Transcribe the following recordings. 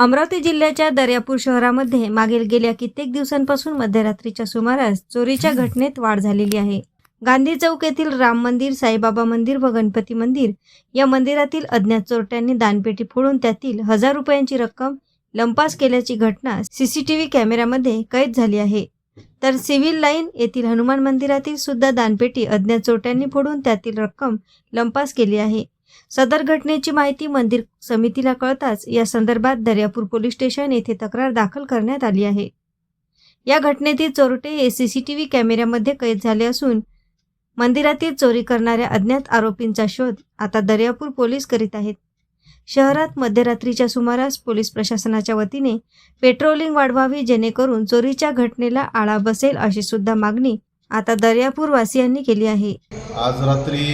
अमरावती जिल्ह्याच्या दर्यापूर शहरामध्ये मागील गेल्या कित्येक दिवसांपासून मध्यरात्रीच्या सुमारास चोरीच्या घटनेत वाढ झालेली आहे. गांधी चौक येथील राम मंदिर साईबाबा मंदिर व गणपती मंदिर या मंदिरातील अज्ञात चोरट्यांनी दानपेटी फोडून त्यातील हजार रुपयांची रक्कम लंपास केल्याची घटना सीसीटीव्ही कॅमेऱ्यामध्ये कैद झाली आहे. तर सिव्हिल लाईन येथील हनुमान मंदिरातील सुद्धा दानपेटी अज्ञात चोरट्यांनी फोडून त्यातील रक्कम लंपास केली आहे. सदर घटनेची माहिती मंदिर समितीला कळताच या संदर्भात दर्यापूर पोलीस स्टेशन येथे तक्रार दाखल करण्यात आली आहे. या घटनेतील चोरटे हे व्ही कॅमेऱ्यामध्ये कैद झाले असून मंदिरातील चोरी करणाऱ्या अज्ञात आरोपींचा शोध आता दर्यापूर पोलीस करीत आहेत. शहरात मध्यरात्रीच्या सुमारास पोलीस प्रशासनाच्या वतीने पेट्रोलिंग वाढवावी जेणेकरून चोरीच्या घटनेला आळा बसेल अशी सुद्धा मागणी आता दर्यापूर वासियांनी केली आहे. आज रात्री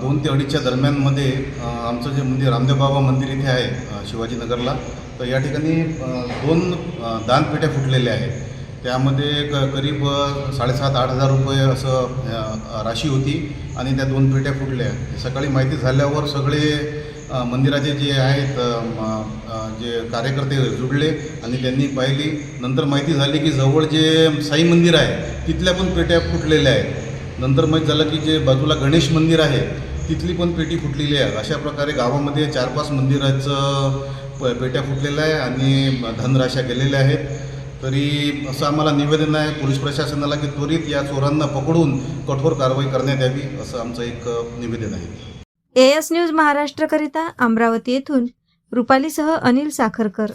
दोन ते अडीचच्या दरम्यानमध्ये आमचं जे मंदिर रामदेव बाबा मंदिर इथे आहे शिवाजीनगरला तर या ठिकाणी दोन दानपेट्या फुटलेल्या आहेत. त्यामध्ये क करीब साडेसात आठ हजार रुपये असं राशी होती आणि त्या दोन पेट्या फुटल्या. सकाळी माहिती झाल्यावर सगळे मंदिराचे जे आहेत जे कार्यकर्ते जुडले आणि त्यांनी पाहिली. नंतर माहिती झाली की जवळ जे साई मंदिर आहे तिथल्या पण पेट्या फुटलेल्या आहेत. नंतर माहीत झालं की जे बाजूला गणेश मंदिर आहे तिथली पण पेटी फुटलेली आहे. अशा प्रकारे गावामध्ये चार पाच मंदिराचं प पेट्या फुटलेल्या आहे आणि धनराशा गेलेल्या आहेत. तरी असं आम्हाला निवेदन आहे पोलीस प्रशासनाला की त्वरित या चोरांना पकडून कठोर कारवाई करण्यात यावी असं आमचं एक निवेदन आहे. एएस न्यूज महाराष्ट्रकरिता अमरावती येथून. रुपालीसह अनिल साखरकर.